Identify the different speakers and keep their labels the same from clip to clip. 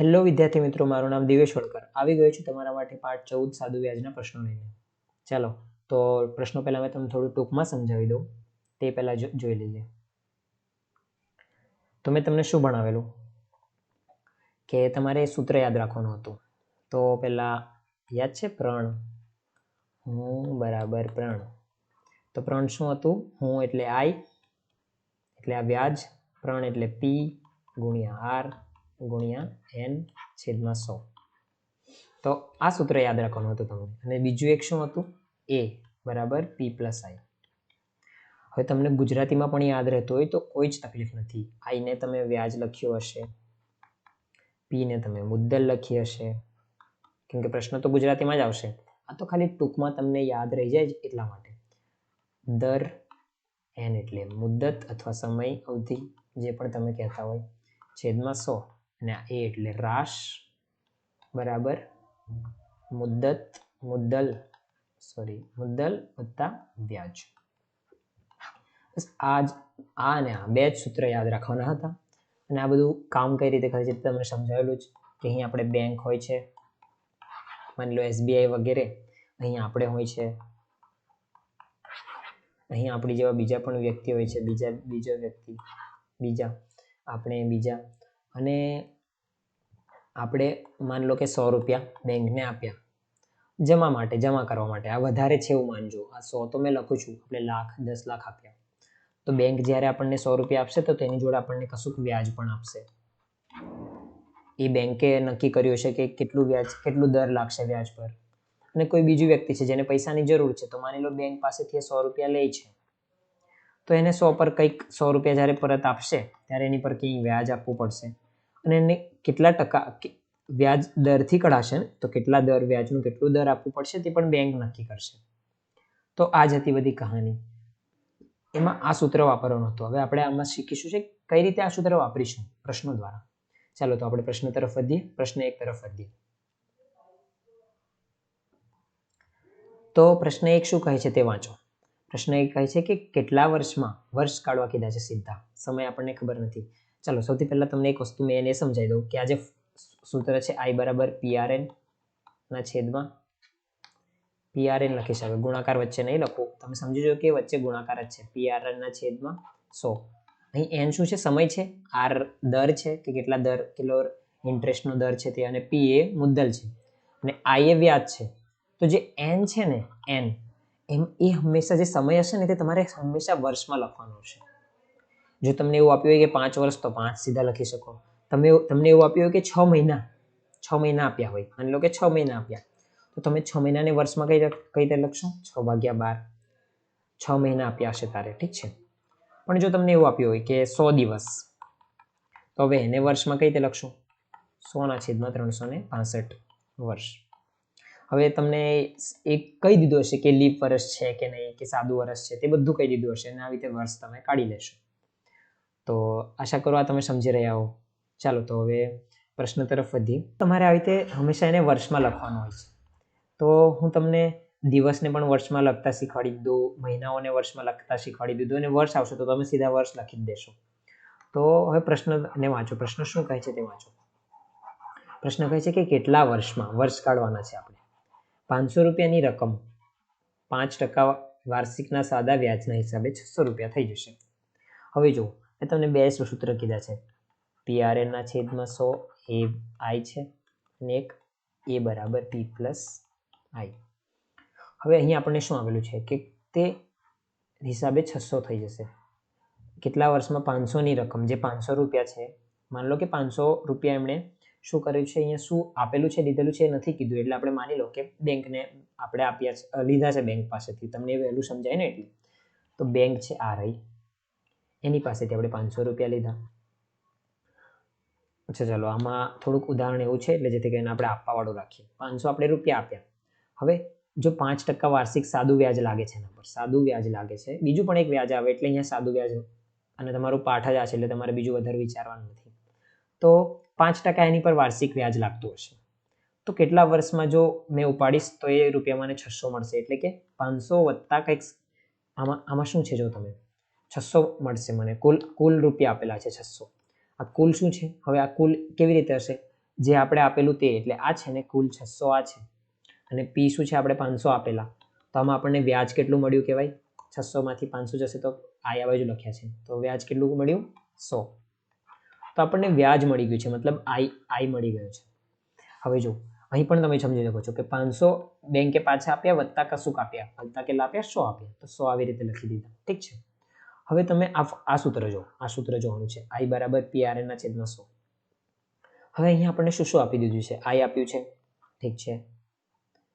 Speaker 1: Hello વિદ્યાર્થી મિત્રો, મારું નામ દિવેશ હોળકર આવી ગયો છું તમારા માટે પાઠ ચૌદ સાદુ વ્યાજના પ્રશ્નો લઈને. ચાલો, તો પ્રશ્નો પહેલાં મેં તમને થોડું ટૂંકમાં સમજાવી દઉં. તે પહેલાં જોઈ લઈએ. તો મેં તમને શું ભણાવેલું? કે તમારે સૂત્ર યાદ રાખવાનું હતું. તો પહેલાં, યાદ છે પ્રણ? હું બરાબર પ્રણ. તો પ્રણ શું હતું? હું એટલે આઈ, એટલે આ વ્યાજ, પ્રણ એટલે પી, ગુણ્યા આર ગુણ્યા એન છેદમાં સો. તો આ સૂત્ર યાદ રાખવાનું હતું તમને. અને બીજું એક શું હતું? એ, બરાબર પી પ્લસ આઈ હવે તમને ગુજરાતીમાં પણ યાદ રહેતું હોય તો કોઈ જ તકલીફ નથી. આઈને તમે વ્યાજ લખ્યો હશે. પીને તમે મુદ્દલ લખી હશે. કેમ કે પ્રશ્ન તો ગુજરાતીમાં જ આવશે. આ તો ખાલી ટૂંકમાં તમને યાદ રહી જાય એટલા માટે. દર એન એટલે મુદ્દત અથવા સમય અવધિ, જે પણ તમે કહેતા હોય. છેદમાં સો. અને આ એ એટલે રાશ, બરાબર? મુદ્દત, મુદ્દલ સોરી મુદ્દલ વત્તા વ્યાજ. બસ આ આ અને આ બે જ સૂત્ર યાદ રાખવાના હતા. અને આ બધું કામ કઈ રીતે કરે છે તમને સમજાવેલું છે કે અહીં આપણે બેંક હોય છે, માની લો એસબીઆઈ વગેરે, અહીં આપણે હોય છે, અહીં આપણી જેવા બીજા પણ વ્યક્તિ હોય છે, બીજા, બીજો વ્યક્તિ, બીજા, આપણે બીજા અને આપણે માન લો કે સો રૂપિયા બેંકને આપ્યા. જમા માટે, જમા કરવા માટે. આ વધારે છે એવું માનજો. આ સો તો મેં લખું છું. આપણે લાખ, દસ લાખ આપ્યા. તો બેંક જ્યારે આપણને સો રૂપિયા આપશે તો તેની જોડે આપણને કશુંક વ્યાજ પણ આપશે. એ બેંકે નક્કી કર્યું છે કે કેટલું વ્યાજ, કેટલું દર લાગશે વ્યાજ પર. અને કોઈ બીજું વ્યક્તિ છે જેને પૈસાની જરૂર છે, તો માની લો બેંક પાસેથી એ સો રૂપિયા લે છે. તો એને સો પર કંઈક સો રૂપિયા જ્યારે પરત આપશે, ત્યારે એની પર કંઈ વ્યાજ આપવું પડશે. અને એને કેટલા ટકા વ્યાજ દરથી કઢાશે ને, તો કેટલા દર વ્યાજનું કેટલું દર આપવું પડશે તે પણ બેંક નક્કી કરશે. તો આ જ હતી બધી કહાની. એમાં આ સૂત્ર વાપરવાનું હતું. હવે આપણે આમાં શીખીશું છે કઈ રીતે આ સૂત્ર વાપરીશું પ્રશ્નો દ્વારા. ચાલો તો આપણે પ્રશ્ન તરફ વધીએ. પ્રશ્ન એક તરફ વધીએ. તો પ્રશ્ન એક શું કહે છે તે વાંચો. પ્રશ્ન એક કહે છે કે કેટલા વર્ષમાં વર્ષ કાઢવા કીધા છે સીધા સમય આપણને ખબર નથી. ચાલો, સૌથી પહેલાં તમને એક વસ્તુ મેં એને સમજાવી દઉં કે આ જે સૂત્ર છે આઈ બરાબર પીઆરએન ના છેદમાં પીઆરએન લખી શકે ગુણાકાર વચ્ચે નહીં લખવું. તમે સમજી જો કે વચ્ચે ગુણાકાર જ છે. પીઆરએન ના છેદમાં સો. અહીં એન શું છે? સમય છે. આર દર છે કે કેટલા દર? કેટલો ઇન્ટરેસ્ટનો દર છે તે? અને પી એ મુદ્દલ છે. અને આઈ એ વ્યાજ છે. તો જે એન છે ને, એન, એમ એ હંમેશા જે સમય હશે ને તે તમારે હંમેશા વર્ષમાં લખવાનો હશે. જો તમને એવું આપ્યું હોય કે પાંચ વર્ષ, તો પાંચ સીધા લખી શકો. તમે તમને એવું આપ્યું હોય કે છ મહિના છ મહિના આપ્યા હોય. માની લો કે છ મહિના આપ્યા. તો તમે છ મહિનાને વર્ષમાં કઈ કઈ રીતે લખશો? છ ભાગ્યા બાર. છ મહિના આપ્યા હશે તારે, ઠીક છે? પણ જો તમને એવું આપ્યું હોય કે સો દિવસ, તો હવે એને વર્ષમાં કઈ રીતે લખશું? સોના છેદમાં ત્રણસો ને પાસઠ વર્ષ. હવે તમને એક કહી દીધું હશે કે લીપ વર્ષ છે કે નહીં, કે સાદું વર્ષ છે, તે બધું કહી દીધું હશે અને આવી રીતે વર્ષ તમે કાઢી લેશો. તો આશા કરો આ તમે સમજી રહ્યા હો. ચાલો તો હવે પ્રશ્ન તરફ વધીએ તમારે આવી રીતે હંમેશા એને વર્ષમાં લખવાનું હોય છે. તો હું તમને દિવસને પણ વર્ષમાં લખતા શીખવાડી દીધું મહિનાઓને વર્ષમાં લખતા શીખવાડી દીધું અને વર્ષ આવશે તો તમે સીધા વર્ષ લખી દેશો. તો હવે પ્રશ્ન અને વાંચો. પ્રશ્ન શું કહે છે તે વાંચો. પ્રશ્ન કહે છે કે કેટલા વર્ષમાં, વર્ષ કાઢવાના છે આપણે. પાંચસો રૂપિયાની રકમ પાંચ ટકા વાર્ષિકના સાદા વ્યાજના હિસાબે છસો રૂપિયા થઈ જશે. હવે જુઓ. મેં તમને બે સૂત્ર કીધા છે. પીઆરએનના છેદમાં સો એ આઈ છે અને એક એ બરાબર પી પ્લસ આઈ હવે અહીં આપણને શું આવેલું છે કે તે હિસાબે છસો થઈ જશે. કેટલા વર્ષમાં પાંચસોની રકમ જે પાંચસો રૂપિયા છે, માની લો કે પાંચસો રૂપિયા એમણે શું કર્યું છે, અહીંયા શું આપેલું છે, લીધેલું છે નથી કીધું, એટલે આપણે માની લો કે બેંકને આપણે આપ્યા લીધા છે બેંક પાસેથી. તમને એ વહેલું સમજાય ને એટલે? તો બેંક છે આ રહી એની પાસેથી આપણે પાંચસો રૂપિયા લીધા. અચ્છા, ચાલો, આમાં થોડુંક ઉદાહરણ એવું છે, એટલે જેથી કરીને આપણે આપવાવાળું રાખીએ. પાંચસો આપણે રૂપિયા આપ્યા. હવે, જો પાંચ ટકા વાર્ષિક સાદું વ્યાજ લાગે છે એના પર. સાદું વ્યાજ લાગે છે. બીજું પણ એક વ્યાજ આવે, એટલે અહીંયા સાદું વ્યાજ અને તમારું પાઠ જ આ છે એટલે તમારે બીજું વધારે વિચારવાનું નથી. તો પાંચ ટકા એની પર વાર્ષિક વ્યાજ લાગતું હશે. તો કેટલા વર્ષમાં જો મેં ઉપાડીશ, તો એ રૂપિયા મને છસો મળશે. એટલે કે પાંચસો વત્તા કંઈક આમાં આમાં શું છે જો તમે? છસો મળશે મને. કુલ કુલ રૂપિયા આપેલા છે છસો. આ કુલ શું છે? હવે આ કુલ કેવી રીતે હશે? જે આપણે આપેલું તે, એટલે આ છે ને કુલ છસો આ છે. અને પી શું છે? આપણે પાંચસો આપેલા. તો આમાં આપણને વ્યાજ કેટલું મળ્યું કહેવાય? છસોમાંથી પાંચસો જશે તો આઈ આ બાજુ લખ્યા છે. તો વ્યાજ કેટલું મળ્યું? સો. તો આપણને વ્યાજ મળી ગયું છે. મતલબ આઈ આઈ મળી ગયો છે. હવે જો, અહીં પણ તમે સમજી શકો છો કે પાંચસો બેંકે પાછા આપ્યા, વત્તા કશુંક આપ્યા. વત્તા કેટલા આપ્યા? સો આપ્યા. તો સો આવી રીતે લખી દીધા. ઠીક છે? હવે તમે આ આ સૂત્ર જો આ સૂત્ર જોવાનું છે. આઈ બરાબર પી આર એના છેદમાં સો. હવે અહીંયા આપણને શું શું આપી દીધું છે? આઈ આપ્યું છે. ઠીક છે.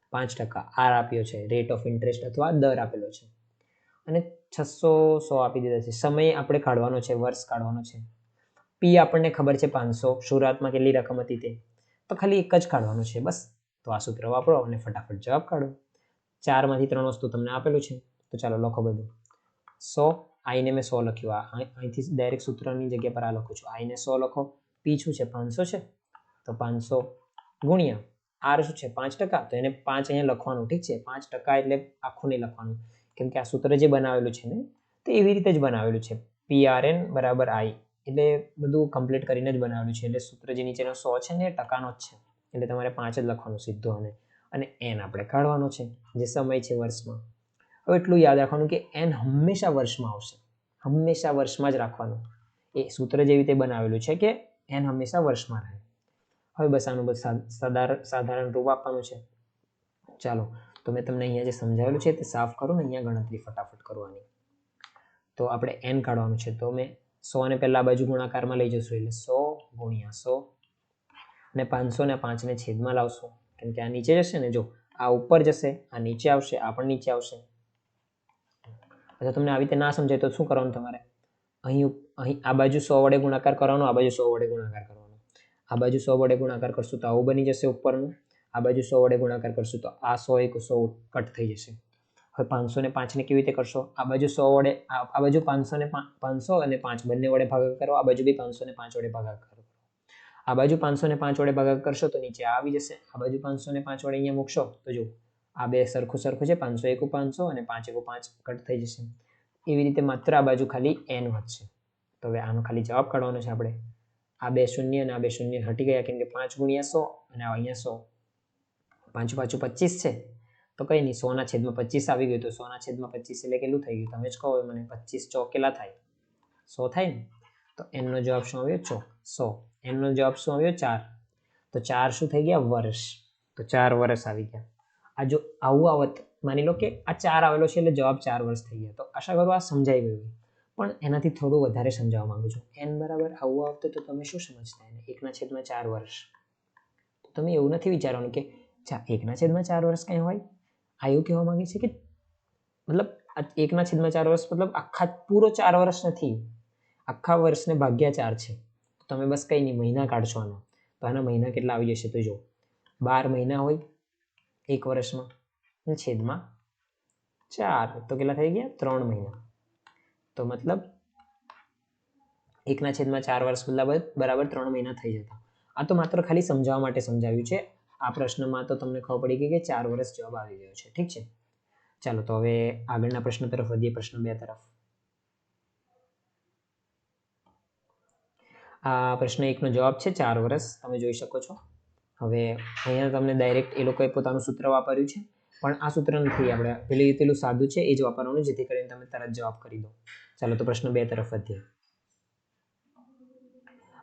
Speaker 1: પાંચ ટકા. આર આપ્યો છે. રેટ ઓફ ઇન્ટરેસ્ટ અથવા દર આપેલો છે. અને છસો સો આપી દીધા છે. સમય આપણે કાઢવાનો છે. વર્ષ કાઢવાનો છે. પી આપણને ખબર છે પાંચસો. શરૂઆતમાં કેટલી રકમ હતી તે? તો ખાલી એક જ કાઢવાનું છે. બસ. તો આ સૂત્ર વાપરો અને ફટાફટ જવાબ કાઢો. ચારમાંથી ત્રણ વસ્તુ તમને આપેલું છે. તો ચાલો લખો બધું. સો આઈને મેં સો લખ્યું. આ અહીં- અહીંથી ડાયરેક્ટ સૂત્રની જગ્યા પર આ લખું છું. આઈને સો લખો. પી શું છે? પાંચસો છે? તો પાંચસો ગુણ્યા. આર શું છે? પાંચ ટકા. તો એને પાંચ અહીંયા લખવાનું, ઠીક છે? પાંચ ટકા એટલે આખું નહીં લખવાનું. કેમ કે આ સૂત્ર જે બનાવેલું છે ને, તો એવી રીતે જ બનાવેલું છે. પી આર એન બરાબર આઈ એટલે બધું કમ્પ્લીટ કરીને જ બનાવેલું છે. એટલે સૂત્ર જે નીચેનો સો છે ને, એ ટકાનો જ છે. એટલે તમારે પાંચ જ લખવાનું સીધો અને અને એન આપણે કાઢવાનો છે. જે સમય છે વર્ષમાં. હવે એટલું યાદ રાખવાનું કે એન હંમેશા વર્ષમાં આવશે. હંમેશા વર્ષમાં જ રાખવાનું. એ સૂત્ર જેવી રીતે બનાવેલું છે કે એન હંમેશા વર્ષમાં રહે. હવે બસ આનું સા- સાધારણ રૂપ આપવાનું છે. ચાલો, તો મેં તમને અહીંયા જે સમજાવેલું છે તે સાફ કરું ને અહીંયા ગણતરી ફટાફટ કરવાની. તો આપણે એન કાઢવાનું છે. તો મેં સો ને પહેલા બાજુ ગુણાકારમાં લઈ જશું એટલે સો ગુણ્યા સો અને પાંચસો ને પાંચને છેદમાં લાવશું. કેમ કે આ નીચે જશે ને જો આ ઉપર જશે, આ નીચે આવશે, આ પણ નીચે આવશે. અથવા તમને આવી રીતે ના સમજાય તો શું કરવાનું તમારે? અહીં અહીં આ બાજુ સો વડે ગુણાકાર કરવાનો, આ બાજુ સો વડે ગુણાકાર કરવાનો. આ બાજુ સો વડે ગુણાકાર કરશું તો આવું બની જશે ઉપરનું. આ બાજુ સો વડે ગુણાકાર કરશું તો આ સો એક સો કટ થઈ જશે. હવે પાંચસો ને પાંચને કેવી રીતે કરશો? આ બાજુ સો વડે, આ બાજુ પાંચસો ને પાંચસો અને પાંચ બંને વડે ભાગાકાર કરો, આ બાજુ બી પાંચસો ને પાંચ વડે ભાગાકાર કરો. આ બાજુ પાંચસો ને પાંચ વડે ભાગાકાર કરશો તો નીચે આવી જશે. આ બાજુ પાંચસો ને પાંચ વડે અહીંયા મૂકશો તો જો આ બે સરખું સરખું છે, પાંચસો એકુ પાંચસો અને પાંચ એકુ પાંચ કટ થઈ જશે. એવી રીતે માત્ર આ બાજુ ખાલી એન વધશે. તો હવે આનો ખાલી જવાબ કાઢવાનો છે આપણે. આ બે શૂન્ય અને આ બે શૂન્ય હટી ગયા, કેમ કે પાંચ ગુણ્યા સો અને અહીંયા સો. પાંચ પાછું પચીસ છે. તો કંઈ નહીં, સોના છેદમાં પચીસ આવી ગયું, તો સોના છેદમાં પચીસ એટલે કેટલું થઈ ગયું? તમે જ કહો મને, પચીસ ચોકેલા થાય. સો થાય ને? તો એમનો જવાબ શું આવ્યો? ચોક. સો. એમનો જવાબ શું આવ્યો? ચાર. તો ચાર શું થઈ ગયા? વર્ષ. તો ચાર વર્ષ આવી ગયા. આ જો આવું આવત, માની લો કે આ ચાર આવેલો છે એટલે જવાબ ચાર વર્ષ થઈ ગયા. તો આશા કરું આ સમજાઈ ગયું. પણ એનાથી થોડું વધારે સમજાવવા માંગુ છું. એન બરાબર આવું આવતું તો તમે શું સમજતા એને? એકના છેદમાં ચાર વર્ષ. તો તમે એવું નથી વિચારવાનું કે ચા, એકના છેદમાં ચાર વર્ષ કંઈ હોય? આ એવું કહેવા માંગે છે કે મતલબ એકના છેદમાં ચાર વર્ષ મતલબ આખા પૂરો ચાર વર્ષ નથી. આખા વર્ષને ભાગ્યા ચાર છે. તમે બસ કંઈ નહીં, મહિના કાઢશો આના. તો આના મહિના કેટલા આવી જશે તો જો બાર મહિના હોય એક વર્ષમાં. છેદમાં ચાર. તો કેટલા થઈ ગયા? ત્રણ મહિના. તો મતલબ એકના છેદમાં ચાર વર્ષ બરાબર ત્રણ મહિના થઈ જતા. આ તો માત્ર ખાલી સમજાવવા માટે સમજાવ્યું છે. આ પ્રશ્નમાં તો તમને ખબર પડી ગઈ કે ચાર વર્ષ જવાબ આવી ગયો છે. ઠીક છે? ચાલો, તો હવે આગળના પ્રશ્ન તરફ વધીએ. પ્રશ્ન બે તરફ. આ પ્રશ્ન એકનો જવાબ છે ચાર વર્ષ. તમે જોઈ શકો છો. હવે અહીંયા તમને ડાયરેક્ટ એ લોકોએ પોતાનું સૂત્ર વાપર્યું છે. પણ આ સૂત્ર નથી, આપણે પેલી પેલું સાદું છે, એ જ વાપરવાનું, જેથી કરીને તમે તરત જવાબ કરી દો. ચાલો તો પ્રશ્ન બે તરફ વધીએ.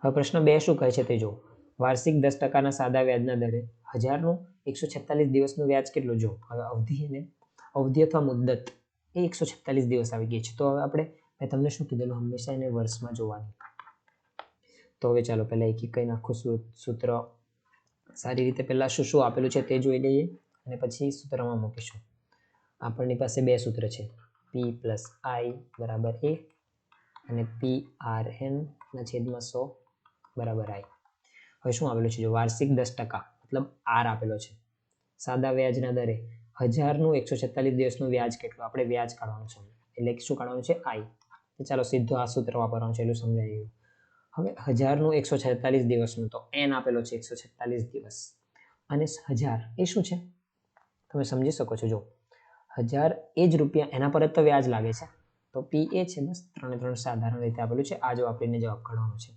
Speaker 1: હવે પ્રશ્ન બે શું કહે છે તે જો વાર્ષિક દસ ટકાના સાદા વ્યાજના દરે હજારનું એકસો છેતાલીસ દિવસનું વ્યાજ કેટલું જો હવે અવધિ અને અવધિ અથવા મુદ્દત એ એકસો છેતાલીસ દિવસ આવી ગઈ છે. તો હવે આપણે મેં તમને શું કીધેલું? હંમેશા એને વર્ષમાં જોવાની. તો હવે ચાલો પહેલાં એક એક કંઈ સૂ- સૂત્ર સારી રીતે પહેલાં શું શું આપેલું છે તે જોઈ લઈએ અને પછી સૂત્રમાં મૂકીશું. આપણની પાસે બે સૂત્ર છે. પી પ્લસ આઈ બરાબર એ અને પી આર એનના છેદમાં સો બરાબર આઈ હવે શું આપેલું છે જો વાર્ષિક દસ ટકા મતલબ આર આપેલો છે. સાદા વ્યાજના દરે હજારનું એકસો છેતાલીસ દિવસનું વ્યાજ કેટલું? આપણે વ્યાજ કાઢવાનું છે. એટલે શું કાઢવાનું છે? આઈ ચાલો સીધું આ સૂત્ર વાપરવાનું છે એટલું સમજાઈ ગયું. હવે હજારનું એકસો છેતાલીસ દિવસનું, તો એન આપેલો છે એકસો છેતાલીસ દિવસ. અને હજાર એ શું છે? તમે સમજી શકો છો જો હજાર એ જ રૂપિયા એના પર જ તો વ્યાજ લાગે છે. તો પી એ છે બસ ત્રણે ત્રણ સાધારણ રીતે આપેલું છે. આ જો વાપરીને જવાબ કાઢવાનો છે.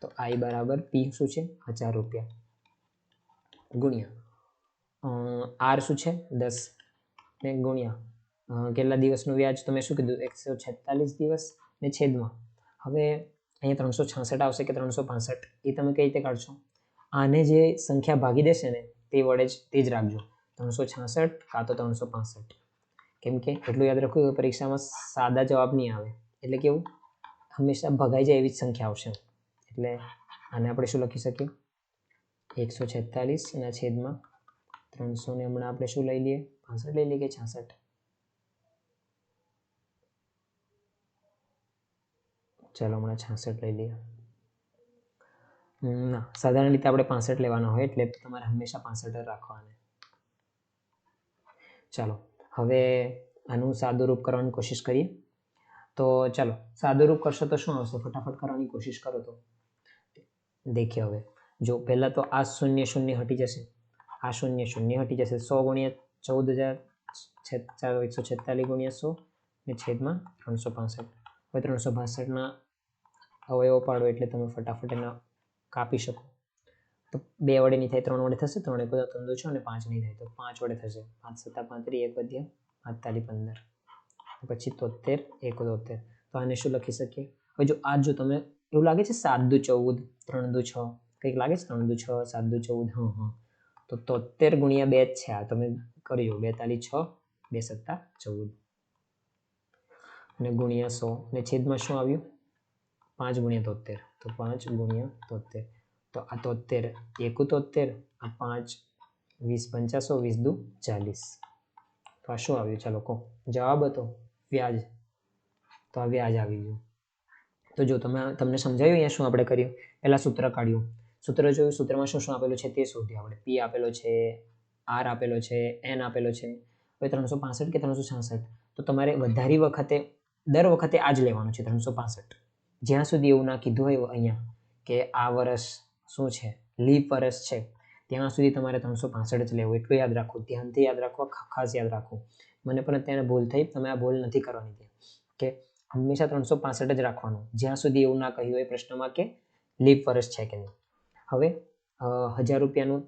Speaker 1: તો આઈ બરાબર પી શું છે? હજાર રૂપિયા. ગુણ્યા. આર શું છે? દસ. ને ગુણ્યા. કેટલા દિવસનું વ્યાજ? તમે શું કીધું? એકસો છેતાલીસ દિવસ ને છેદમાં. હવે અહીંયા ત્રણસો છાસઠ આવશે કે ત્રણસો પાસઠ, એ તમે કઈ રીતે કાઢશો? આને જે સંખ્યા ભાગી દેશે ને, તે વડે જ, તે જ રાખજો. ત્રણસો છાસઠ, કાં તો ત્રણસો પાસઠ. કેમ કે એટલું યાદ રાખવું પરીક્ષામાં સાદા જવાબ નહીં આવે. એટલે કેવું? હંમેશા ભગાઈ જાય એવી જ સંખ્યા આવશે. એટલે આને આપણે શું લખી શકીએ? એકસો છેતાલીસ એના છેદમાં ત્રણસો ને હમણાં આપણે શું લઈ લઈએ? પાસઠ લઈ લઈએ કે છાસઠ? ચાલો હમણાં છાસઠ લઈ લઈએ. ના, સાધારણ રીતે આપણે પાસઠ લેવાના હોય એટલે તમારે હંમેશા પાસઠ જ રાખવાના. ચાલો, હવે આનું સાદુરૂપ કરવાની કોશિશ કરીએ. તો ચાલો, સાદુરૂપ કરશો તો શું આવશે? ફટાફટ કરવાની કોશિશ કરો તો. દેખીએ હવે. જો, પહેલાં તો આ શૂન્ય શૂન્ય હટી જશે. આ શૂન્ય શૂન્ય હટી જશે. સો ગુણ્યા ચૌદ હજાર છે એકસો છેતાલીસ ગુણ્યા સો ને છેદમાં ત્રણસો પાસઠ. હવે ત્રણસો પાસઠના અવયવો પાડો એટલે તમે ફટાફટ એના કાપી શકો. તો બે વડે નહીં થાય, ત્રણ વડે થશે, ત્રણ એક બધા ત્રણ દો છ અને પાંચ નહીં થાય, તો પાંચ વડે થશે. પાંચ સત્તા પાંત્રીસ એક વધ્યા પાંચતાલી પંદર. પછી તોતેર, એક તોતેર. તો આને શું લખી શકીએ? હવે જો આ જો તમે, એવું લાગે છે સાત દુ ચૌદ, ત્રણ દુ છ? કંઈક લાગે છે ત્રણ દુ છ, સાત દુ ચૌદ? હા હા. તો તોતેર ગુણ્યા બે જ છે આ. તમે કરજો બેતાલીસ, છ, બે સત્તા ચૌદ. અને ગુણ્યા સો. ને છેદમાં શું આવ્યું? પાંચ ગુણ્યા તોતેર તો પાંચ ગુણ્યા તોતેર તો આ તોતેર એકુ તોતેર આ પાંચ વીસ પંચાસો, વીસ દુ ચાલીસ. તો આ શું આવ્યું? ચાલો કહો. જવાબ હતો વ્યાજ. તો આ વ્યાજ આવી ગયું. તો જો તમે તમને સમજાયું અહીંયા શું આપણે કર્યું? પહેલાં સૂત્ર કાઢ્યું. સૂત્ર જોયું? સૂત્રમાં શું શું આપેલું છે? તે શોધ્યું આપણે. પી આપેલો છે આર આપેલો છે એન આપેલો છે. હવે ત્રણસો પાસઠ કે ત્રણસો છાસઠ? તો તમારે વધારી વખતે, દર વખતે આ જ લેવાનું છે, ત્રણસો પાસઠ. જ્યાં સુધી એવું ના કીધું હોય અહીંયા કે આ વર્ષ શું છે? લીપ વર્ષ છે. ત્યાં સુધી તમારે ત્રણસો પાસઠ જ લેવું. એટલું યાદ રાખવું ધ્યાનથી યાદ રાખવા ખાસ યાદ રાખવું મને પણ અત્યારે ભૂલ થઈ. તમે આ ભૂલ નથી કરવાની કે હંમેશા ત્રણસો પાસઠ જ રાખવાનું. જ્યાં સુધી એવું ના કહ્યું હોય પ્રશ્નમાં કે લીપ વર્ષ છે કે નહીં. હવે હજાર રૂપિયાનું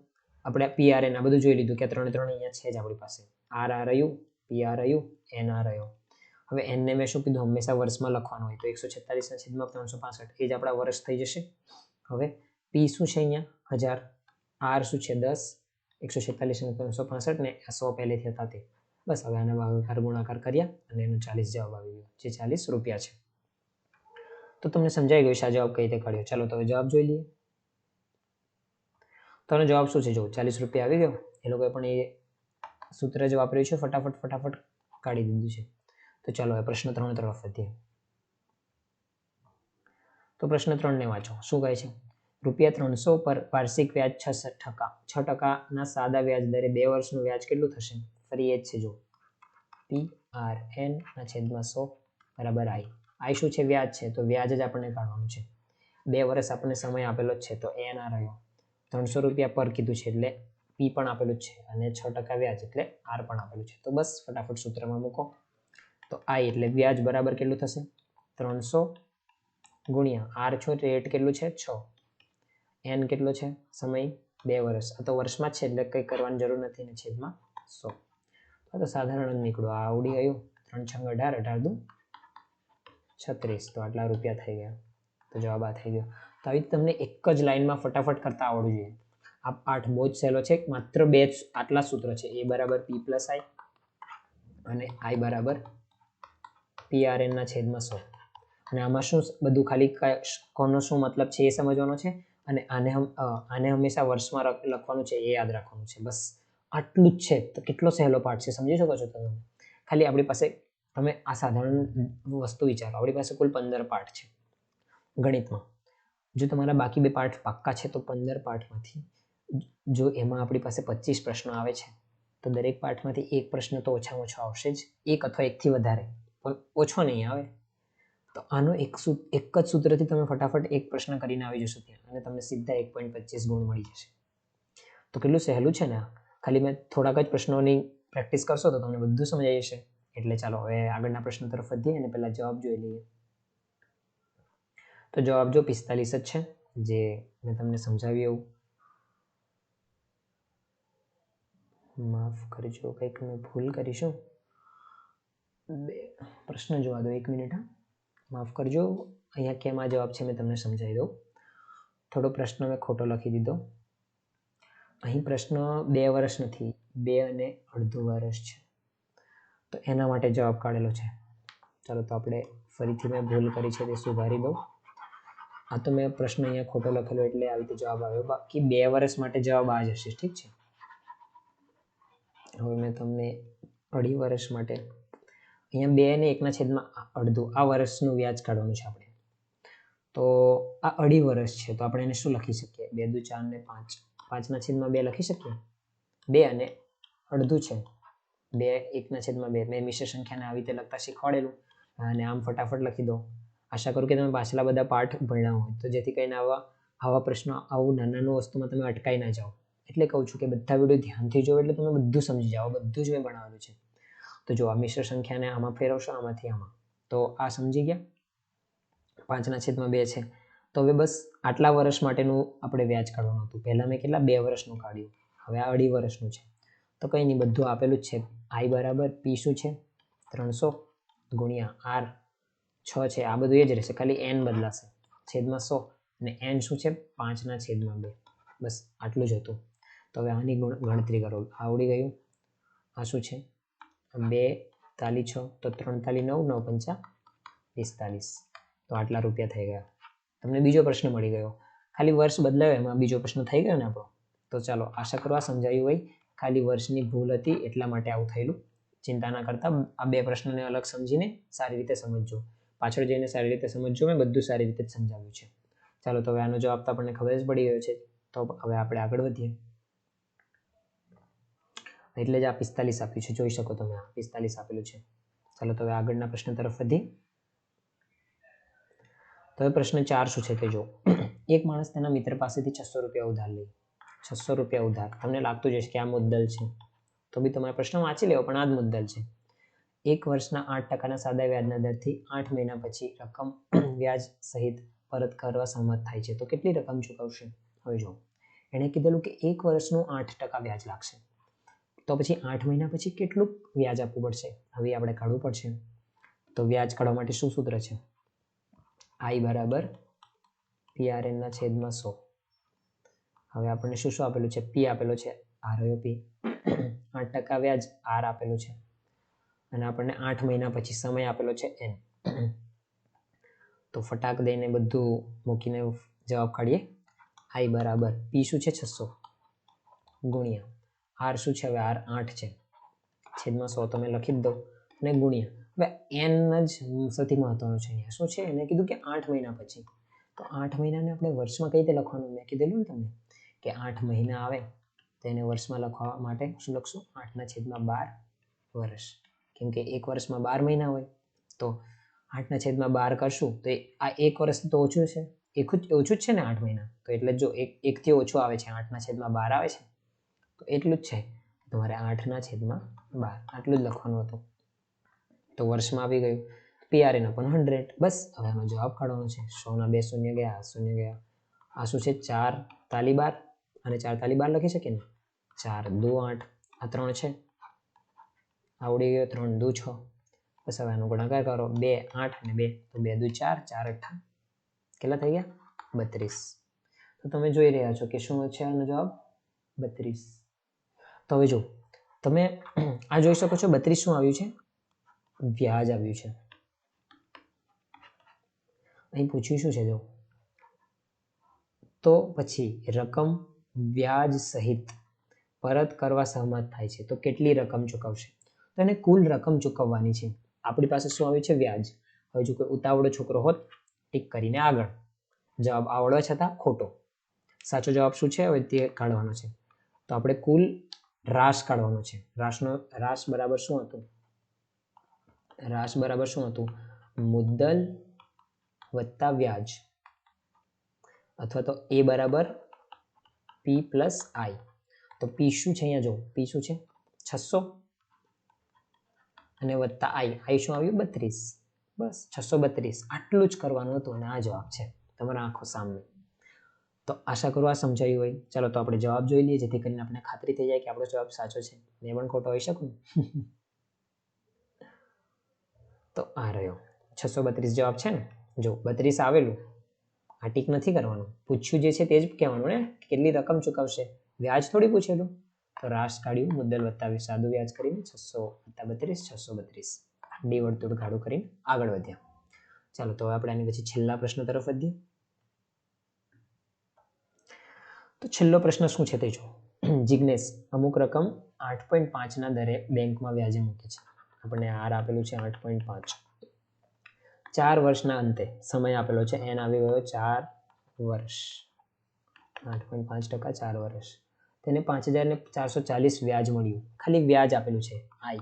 Speaker 1: આપણે પીઆર એન આ બધું જોઈ લીધું કે ત્રણે ત્રણ અહીંયા છે જ આપણી પાસે. આર આ રહ્યું પીઆર રહ્યું એન આ રહ્યો હવે એનને મેં શું કીધું? હંમેશા વર્ષમાં લખવાનું હોય. તો એકસો છેતાલીસના છેદમાં ત્રણસો પાસઠ. એ જ આપણા વર્ષ થઈ જશે. હવે પી શું છે અહીંયા? હજાર. આર શું છે? દસ. એકસો છેતાલીસ અને ત્રણસો પાસઠ ને સો પહેલેથી હતા તે. બસ હવે આને ભાગાકાર ગુણાકાર કર્યા અને એનો ચાલીસ જવાબ આવી ગયો, જે ચાલીસ રૂપિયા છે. તો તમને સમજાઈ ગયું છે આ જવાબ કઈ રીતે કાઢ્યો ચાલો તો હવે જવાબ જોઈ લઈએ. તો જવાબ શું છે? જો ચાલીસ રૂપિયા આવી ગયો. એ લોકોએ પણ એ સૂત્ર જ વાપર્યું છે. ફટાફટ ફટાફટ કાઢી દીધું છે. તો ચાલો હવે પ્રશ્ન ત્રણ તરફ વધીએ. તો પ્રશ્ન ત્રણને વાંચો. શું કહે છે? રૂપિયા ત્રણસો પર વાર્ષિક વ્યાજ છ ટકા. છ ટકાના સાદા વ્યાજ દરે બે વર્ષનું વ્યાજ કેટલું થશે? ફરી એ જ છે જો પી આર એન ના છેદમાં સો બરાબર આઈ. આઈ શું છે? વ્યાજ છે. તો વ્યાજ જ આપણને કાઢવાનું છે. બે વર્ષ આપણને સમય આપેલો જ છે, તો એન આ રહ્યો. ત્રણસો રૂપિયા પર કીધું છે, એટલે પી પણ આપેલું છે અને છ ટકા વ્યાજ, એટલે આર પણ આપેલું છે. તો બસ ફટાફટ સૂત્રમાં મૂકો. તો આઈ એટલે વ્યાજ બરાબર કેટલું થશે? ત્રણસો ગુણ્યા આર છો રેટ કેટલું છે? છ. એન કેટલો છે? સમય બે વર્ષ આ તો વર્ષમાં છે એટલે કંઈ કરવાની જરૂર નથી ને છેદમાં સો. તો સાધારણ જ નીકળ્યું આ આવડી ગયું. ત્રણ છંગ અઢાર અઢાર દુ છત્રીસ. તો આટલા રૂપિયા થઈ ગયા. તો જવાબ આ થઈ ગયો. તો આવી તમને એક જ લાઈનમાં ફટાફટ કરતા આવડવું જોઈએ. આ પાઠ બહુ જ સહેલો છે. માત્ર બે આટલા સૂત્ર છે. એ બરાબર પી પ્લસ આઈ અને આઈ બરાબર પી આર એનના છેદમાં સો. અને આમાં શું બધું ખાલી કોનો શું મતલબ છે એ સમજવાનો છે અને આને આને હંમેશા વર્ષમાં લખવાનું છે, એ યાદ રાખવાનું છે. બસ આટલું જ છે. તો કેટલો સહેલો પાઠ છે, સમજી શકો છો તમે? ખાલી આપણી પાસે, તમે આ સાધારણ વસ્તુ વિચારો. આપણી પાસે કુલ પંદર પાઠ છે ગણિતમાં. જો તમારા બાકી બે પાઠ પાક્કા છે, તો પંદર પાઠમાંથી જો એમાં આપણી પાસે પચીસ પ્રશ્નો આવે છે, તો દરેક પાઠમાંથી એક પ્રશ્ન તો ઓછામાં ઓછો આવશે જ. એક અથવા એકથી વધારે. પણ ઓછો નહીં આવે. તો આનો એક એક જ સૂત્રથી તમે ફટાફટ એક પ્રશ્ન કરીને આવી જશો ત્યાં અને તમને સીધા એક પોઈન્ટ પચીસ ગુણ મળી જશે. તો કેટલું સહેલું છે ને? ખાલી મેં થોડાક જ પ્રશ્નોની પ્રેક્ટિસ કરશો તો તમને બધું સમજાઈ જશે. એટલે ચાલો હવે આગળના પ્રશ્ન તરફ વધીએ અને પહેલાં જવાબ જોઈ લઈએ. તો જવાબ જો પિસ્તાલીસ જ છે, જે મેં તમને સમજાવ્યું એવું. માફ કરજો, કંઈક મેં ભૂલ કરીશું બે પ્રશ્ન જોવા દો એક મિનિટ, હા. માફ કરજો, અહીંયા કેમ આ જવાબ છે મેં તમને સમજાવી દઉં. થોડો પ્રશ્ન મેં ખોટો લખી દીધો. અહીં પ્રશ્ન બે વર્ષ નથી, બે અને અડધું વર્ષ છે. તો એના માટે જવાબ કાઢેલો છે. ચાલો તો આપણે ફરીથી મેં ભૂલ કરી છે તે સુધારી દઉં. આ તો મેં પ્રશ્ન અહીંયા ખોટો લખેલો એટલે આવી રીતે જવાબ આવ્યો. બાકી બે વર્ષ માટે જવાબ આ જ હશે, ઠીક છે? હવે મેં તમને અઢી વર્ષ માટે અહીંયા બે અને એકના છેદમાં અડધું, આ વર્ષનું વ્યાજ કાઢવાનું છે આપણે. તો આ અઢી વર્ષ છે, તો આપણે એને શું લખી શકીએ? બે દુ ચાર ને પાંચ. પાંચના છેદમાં બે લખી શકીએ? બે અને અડધું છે. બે એકના છેદમાં બે. મેં મિશ્ર સંખ્યાને આવી રીતે લખતા શીખવાડેલું. અને આમ ફટાફટ લખી દો આશા કરું કે તમે પાછલા બધા પાઠ ભણ્યા હોય. તો જેથી કરીને આવા આવા પ્રશ્નો, આવું નાના નાનું વસ્તુમાં તમે અટકાઈ ના જાઓ. એટલે કહું છું કે બધા વીડિયો ધ્યાનથી જોવો એટલે તમે બધું સમજી જાઓ. બધું જ મેં ભણાવેલું છે. તો જો આ મિશ્ર સંખ્યાને આમાં ફેરવશો, આમાંથી આમાં. તો આ સમજી ગયા? પાંચના છેદમાં બે છે. તો હવે બસ આટલા વર્ષ માટેનું આપણે વ્યાજ કાઢવાનું હતું. પહેલાં મેં કેટલા? બે વર્ષનું કાઢ્યું. હવે આ અઢી વર્ષનું છે. તો કંઈ નહીં, બધું આપેલું જ છે. આઈ બરાબર, પી શું છે? ત્રણસો ગુણ્યા આર છ છે. આ બધું એ જ રહેશે. ખાલી એન બદલાશે. છેદમાં સો અને એન શું છે? પાંચના છેદમાં બે. બસ આટલું જ હતું. તો હવે આની ગણતરી કરો. આવડી ગયું. આ શું છે? બે, તાલી છ, તો ત્રણ તાલી નવ નવ પંચા પિસ્તાલીસ. તો આટલા રૂપિયા થઈ ગયા. તમને બીજો પ્રશ્ન મળી ગયો. ખાલી વર્ષ બદલાયો, એમાં બીજો પ્રશ્ન થઈ ગયો ને આપણો? તો ચાલો, આશા કરવા સમજાયું હોય, ખાલી વર્ષની ભૂલ હતી, એટલા માટે આવું થયેલું. ચિંતા ના કરતા, આ બે પ્રશ્નને અલગ સમજીને સારી રીતે સમજજો. પાછળ જઈને સારી રીતે સમજજો મેં બધું સારી રીતે જ સમજાવ્યું છે. ચાલો, તો હવે આનો જવાબ તો આપણને ખબર જ પડી ગયો છે. તો હવે આપણે આગળ વધીએ. એટલે જ આ પિસ્તાલીસ આપ્યું છે. જોઈ શકો તમે આ પિસ્તાલીસ આપેલું છે. ચાલો તો હવે આગળના પ્રશ્ન તરફ વધીએ. તો હવે પ્રશ્ન ચાર શું છે તે જો એક માણસ તેના મિત્ર પાસેથી છસો રૂપિયા ઉધાર લે. છસો રૂપિયા ઉધાર. તમને લાગતું જ હશે કે આ મુદ્દલ છે. તો બી તમારે પ્રશ્ન વાંચી લેવો, પણ આ જ મુદ્દલ છે. એક વર્ષના આઠ ટકાના સાદા વ્યાજના દરથી આઠ મહિના પછી રકમ વ્યાજ સહિત પરત કરવા સહમત થાય છે. તો કેટલી રકમ ચૂકવશે? હવે જો એણે કીધેલું કે એક વર્ષનું આઠ ટકા વ્યાજ લાગશે. તો પછી આઠ મહિના પછી કેટલું વ્યાજ આપવું પડશે? હવે આપણે કાઢવું પડશે. તો વ્યાજ કાઢવા માટે શું સૂત્ર છે? આઈ બરાબર પીઆરએનના છેદમાં સો. હવે આપણને શું શું આપેલું છે? પી આપેલો છે. આર રહ્યો પી. આઠ ટકા વ્યાજ આર આપેલું છે. અને આપણને આઠ મહિના પછી સમય આપેલો છે એન. તો ફટાક દઈને બધું મૂકીને જવાબ કાઢીએ. આઈ બરાબર. પી શું છે? છસો. ગુણ્યા. આર શું છે? હવે આર આઠ છે. છેદમાં સો તમે લખી જ દો અને ગુણ્યા. હવે એન જ સૌથી મહત્વનું છે અહીંયા. શું છે? એને કીધું કે આઠ મહિના પછી. તો આઠ મહિનાને આપણે વર્ષમાં કઈ રીતે લખવાનું? મેં કીધેલું ને તમને કે આઠ મહિના આવે તો એને વર્ષમાં લખવા માટે શું લખશું? આઠના છેદમાં બાર વર્ષ. કેમ કે એક વર્ષમાં બાર મહિના હોય. તો આઠના છેદમાં બાર કરશું તો આ એક વર્ષ તો ઓછું છે. એક જ ઓછું જ છે ને આઠ મહિના? તો એટલે જો એક, એકથી ઓછું આવે છે, આઠના છેદમાં બાર આવે છે. તો એટલું જ છે. તમારે આઠના છેદમાં બાર. આટલું જ લખવાનું હતું. તો વર્ષમાં આવી ગયું. PRN અપન hundred. બસ, હવે આનો જવાબ કાઢવાનો છે. સોના બે શૂન્ય ગયા શૂન્ય ગયા. આ શું છે? ચાર તાલી બાર. અને ચાર તાલી બાર લખી શકીએ ને? ચાર, દુ, આઠ. આ ત્રણ છે. આવડી ગયો ત્રણ, દુ, છ. બસ, હવે આનો ગુણાકાર કરો. બે, આઠ અને બે. તો બે, દુ, ચાર. ચાર અઠ્ઠા કેટલા થઈ ગયા? બત્રીસ. તો તમે જોઈ રહ્યા છો કે શું છે આનો જવાબ? બત્રીસ. તો હવે જો, તમે આ જોઈ શકો છો બત્રીસ શું આવ્યું છે? વ્યાજ આવ્યું છે. અહીં પૂછ્યું શું છે જો? તો પછી રકમ વ્યાજ સહિત પરત કરવા સહમત થાય છે. તો કેટલી રકમ ચૂકવશે? તો એને કુલ રકમ ચૂકવવાની છે. આપણી પાસે શું આવ્યું છે? વ્યાજ. હવે જો કોઈ ઉતાવળો છોકરો હોત, ટીક કરીને આગળ. જવાબ આવડવા છતાં ખોટો. સાચો જવાબ શું છે? હવે તે કાઢવાનો છે. તો આપણે કુલ રાશ કાઢવાનો છે. રાસનો, રાસ બરાબર શું હતું? રાસ બરાબર શું હતું? મુદ્દલ વત્તા વ્યાજ અથવા તો એ બરાબર પી પ્લસ આઈ તો પી શું છે અહીંયા? જો પી શું છે? છસો અને વત્તા આઈ આઈ શું આવ્યું? બત્રીસ. બસ, છસો બત્રીસ. આટલું જ કરવાનું હતું અને આ જવાબ છે તમારા આંખો સામે. તો આશા કરું આ સમજાયું હોય. ચાલો તો આપણે જવાબ જોઈ લઈએ, જેથી કરીને આપણે ખાતરી થઈ જાય કે આપણો જવાબ સાચો છે. મેં પણ ખોટો હોઈ શકું તો આ રહ્યો. છસો બત્રીસ જવાબ છે ને? જો, બત્રીસ આવેલું. આ ટીક નથી કરવાનું. પૂછ્યું જે છે તે જ કહેવાનું ને કેટલી રકમ ચૂકવશે? વ્યાજ થોડી પૂછેલું. તો રાશ કાઢ્યું, મુદ્દલ વત્તા સાદું વ્યાજ કરીને છસો વત્તા બત્રીસ, છસો બત્રીસ. ડી વર્તુળ ગાળું કરીને આગળ વધ્યા. ચાલો તો હવે આપણે આની પછી છેલ્લા પ્રશ્ન તરફ વધીએ. તો છેલ્લો પ્રશ્ન શું છે તે જો જિજ્ઞેશ અમુક રકમ આઠ પોઈન્ટ પાંચના દરે બેંકમાં વ્યાજે મૂકે છે. આપણને આર આપેલું છે આઠ પોઈન્ટ પાંચ. ચાર વર્ષના અંતે સમય આપેલો છે. એન આવી ગયો ચાર વર્ષ. આઠ પોઈન્ટ પાંચ ટકા ચાર વર્ષ. તેને પાંચ હજાર ને ચારસો ચાલીસ વ્યાજ મળ્યું. ખાલી વ્યાજ આપેલું છે. આઈ.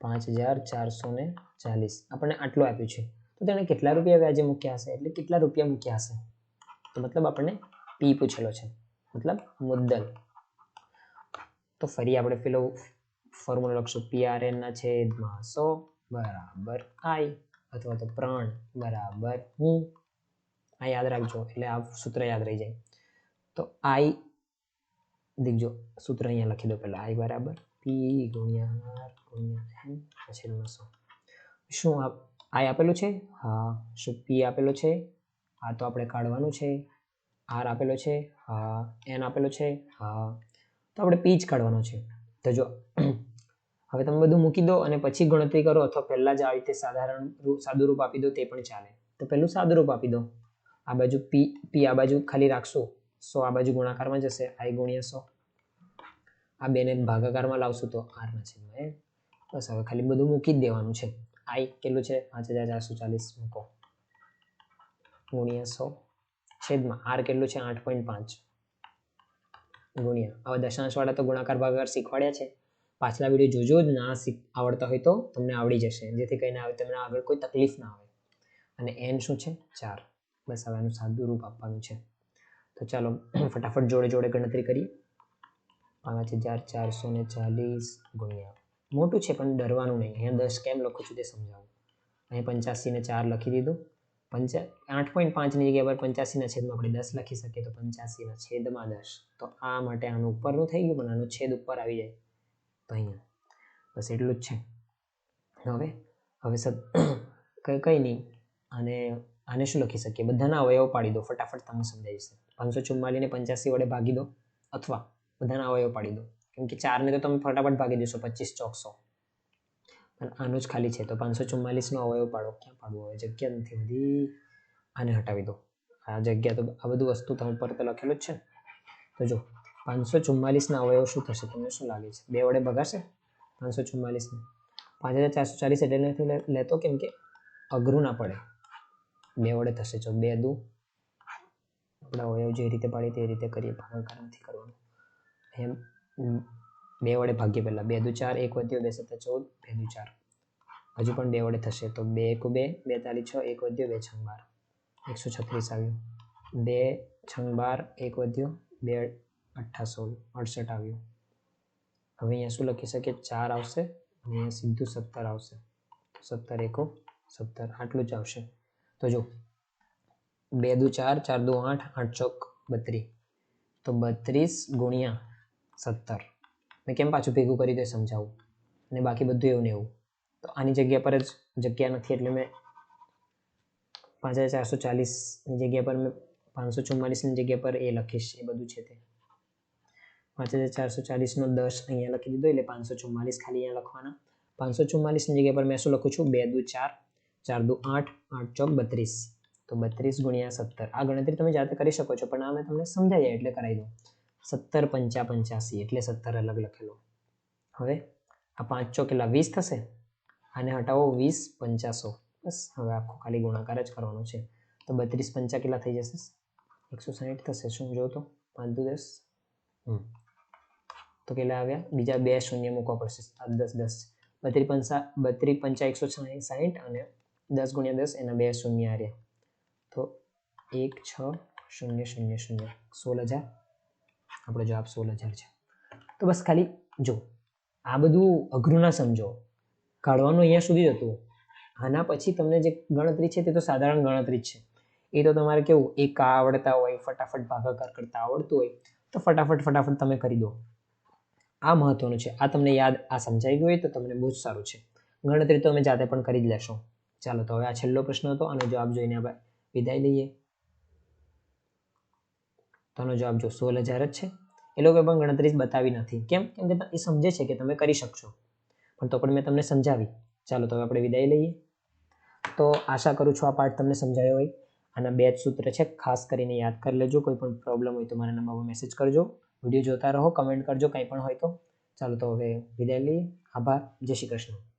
Speaker 1: પાંચ હજાર ચારસો ને ચાલીસ. આપણને આટલું આપ્યું છે. તો તેણે કેટલા રૂપિયા વ્યાજે મૂક્યા હશે? એટલે કેટલા રૂપિયા મૂક્યા હશે? તો મતલબ આપણને પી પૂછેલો છે. મતલબ મુદ્દલ. તો ફરી આપણે પેલો ફોર્મ્યુલા લખશું. પી આર એનના છેદમાં સો બરાબર આઈ અથવા તો પ્રાણ બરાબર હું. આ યાદ રાખજો, એટલે આ સૂત્ર યાદ રહી જાય. તો આઈ દેખજો, સૂત્ર અહીંયા લખી દો પહેલાં. આઈ બરાબર પી ગુણ્યા આર ગુણ્યા એન છેદમાં સો. શું આઈ આપેલું છે? હા. શું પી આપેલું છે? આ તો આપણે કાઢવાનું છે. આર આપેલો છે, હા, એન આપેલો છે, હા. તો આપણે પી જ કાઢવાનો છે. તો જો, હવે તમે બધું મૂકી દો અને પછી ગણતરી કરો અથવા પહેલાં જ આવી રીતે સાધારણ સાદું રૂપ આપી દો તે પણ ચાલે. તો પહેલું સાદું રૂપ આપી દો. આ બાજુ પી પી આ બાજુ ખાલી રાખશો. સો આ બાજુ ગુણાકારમાં જશે, આઈ ગુણ્યા સો. આ બેને ભાગાકારમાં લાવશું તો આરના એન બસ હવે ખાલી બધું મૂકી જ દેવાનું છે. આઈ કેટલું છે? પાંચ હજાર ચારસો ચાલીસ મૂકો. ગુણ્યા સો. છેદમાં આર કેટલું છે? આઠ પોઈન્ટ પાંચ. ગુણ્યા. હવે દશાંશવાળા તો ગુણાકાર ભાગાકાર શીખવાડ્યા છે, પાછલા વીડિયો જોજો જ. ના શીખ, આવડતા હોય તો તમને આવડી જશે. જેથી કરીને આવે તમને આગળ કોઈ તકલીફ ના આવે. અને એન શું છે? ચાર. બસ હવે આનું સાદું રૂપ આપવાનું છે. તો ચાલો, ફટાફટ જોડે જોડે ગણતરી કરીએ. પાંચ હજાર ચારસો ને ચાલીસ ગુણ્યા. મોટું છે, પણ ડરવાનું નહીં. અહીંયા દસ કેમ લખું છું તે સમજાવું. અહીં પંચ્યાસી ને ચાર લખી દીધું. પંચા, આઠ પોઈન્ટ પાંચની જગ્યા પર પંચ્યાસીના છેદમાં આપણે દસ લખી શકીએ તો પંચ્યાસીના છેદમાં દસ. તો આ માટે આનું ઉપરનું થઈ ગયું પણ આનું છેદ ઉપર આવી જાય. તો અહીંયા. બસ એટલું જ છે. હવે હવે સર કંઈ કંઈ નહીં. અને આને શું લખી શકીએ? બધાના અવયવ પાડી દો. ફટાફટ તમને સમજાઈ જશે. પાંચસો ચુમ્માલીને પંચ્યાસી વડે ભાગી દો. અથવા બધાના અવયવ પાડી દો. કેમ કે ચારને તો તમે ફટાફટ ભાગી દેશો. પચીસ ચોકસો. પણ આનું જ ખાલી છે. તો પાંચસો ચુમ્માલીસનો અવયવ પાડો. ક્યાં પાડવો હવે જગ્યા નથી બધી. આને હટાવી દો. આ જગ્યા તો આ બધું વસ્તુ તમે પર તો લખેલું જ છે ને. તો જો, પાંચસો ચુમ્માલીસના અવયવ શું થશે? તમને શું લાગે છે? બે વડે ભગાશે? પાંચસો ચુમ્માલીસને પાંચ હજાર ચારસો ચાલીસ એટલે નથી લેતો કેમ કે અઘરું ના પડે. બે વડે થશે. જો બે દુ. આપણે અવયવ જે રીતે પાડીએ તે રીતે કરીએ. ભાગાકાર નથી કરવાનું. એમ બે વડે ભાગ્ય પહેલાં. બે દુ ચાર, એક વધ્યો, બે સત્તા ચૌદ, બે દુ ચાર. હજુ પણ બે વડે થશે. તો બે એકુ બે બે તાલી છ, એક વધ્યો, બે છંગ બાર. એકસો છત્રીસ આવ્યું. બે છંગ બાર, એક વધ્યો, બે અઠ્ઠા સોળ, અડસઠ આવ્યું. હવે અહીંયા શું લખી શકીએ ચાર આવશે અને અહીંયા સીધું સત્તર આવશે. સત્તર એકો, સત્તર. આટલું જ આવશે. તો જો, બે દુ ચાર ચાર દુ આઠ આઠ ચોક બત્રીસ તો બત્રીસ ગુણ્યા સત્તર. મેં કેમ પાછું ભેગું કરી દે સમજાવું? અને બાકી બધું એવું ને એવું. તો આની જગ્યા પર જ જગ્યા નથી, એટલે મેં પાંચ હજાર ચારસો ચાલીસની જગ્યા પર મેં પાંચસો ચુમ્માલીસની જગ્યા પર એ લખીશ, એ બધું છે તે. પાંચ હજાર ચારસો ચાલીસનો દસ અહીંયા લખી દીધો, એટલે પાંચસો ચુમ્માલીસ ખાલી અહીંયા લખવાના. પાંચસો ચુમ્માલીસની જગ્યા પર મેં શું લખું છું? બે દુ ચાર ચાર દુ આઠ આઠ ચોક બત્રીસ. તો બત્રીસ ગુણ્યા સત્તર. આ ગણતરી તમે જાતે કરી શકો છો, પણ આ મેં તમને સમજાઈ જાય એટલે કરાવી દઉં. સત્તર પંચા પંચ્યાસી, એટલે સત્તર અલગ લખેલો. હવે આ પાંચ ચો કેટલા વીસ થશે, આને હટાવો વીસ પંચાસો બસ, હવે આખો ખાલી ગુણાકાર જ કરવાનો છે. તો બત્રીસ પંચા કેટલા થઈ જશે? એકસો સાહીઠ થશે. શું જો તો? પાંચ દુ દસ? તો કેટલા આવ્યા? બીજા બે શૂન્ય મૂકવા પડશે. સાત દસ દસ. બત્રીસ પંચા બત્રીસ પંચા એકસો સાહીઠ અને દસ ગુણ્યા દસ, એના બે શૂન્ય આવ્યા. તો એક, છ, શૂન્ય શૂન્ય શૂન્ય. સોળ હજાર આપણો જવાબ સોળ હજાર છે. તો બસ ખાલી જો, આ બધું અઘરું ના સમજો. કાઢવાનું અહીંયા સુધી જ હતું. આના પછી તમને જે ગણતરી છે તે તો સાધારણ ગણતરી જ છે. એ તો તમારે કેવું, એક આવડતા હોય, ફટાફટ ભાગાકાર કરતા આવડતું હોય, તો ફટાફટ ફટાફટ તમે કરી દો. આ મહત્વનું છે. આ તમને યાદ, આ સમજાઈ ગયું હોય તો તમને બહુ જ સારું છે. ગણતરી તો અમે જાતે પણ કરી જ લેશો. ચાલો તો હવે આ છેલ્લો પ્રશ્ન હતો અને જવાબ જોઈને આપણે વિદાય લઈએ. તો આનો જવાબ જો સોળ હજાર જ છે. એ લોકો પણ ગણતરી બતાવી નથી. કેમ? કેમ કે એ સમજે છે કે તમે કરી શકશો. પણ તો પણ મેં તમને સમજાવી. ચાલો તો હવે આપણે વિદાય લઈએ. તો આશા કરું છું આ પાઠ તમને સમજાયો હોય. આના બે જ સૂત્ર છે. ખાસ કરીને યાદ કરી લેજો. કોઈ પણ પ્રોબ્લેમ હોય તો મારા નંબર મેસેજ કરજો. વીડિયો જોતા રહો કમેન્ટ કરજો, કંઈ પણ હોય તો. ચાલો તો હવે વિદાય લઈએ. આભાર. જય શ્રી કૃષ્ણ.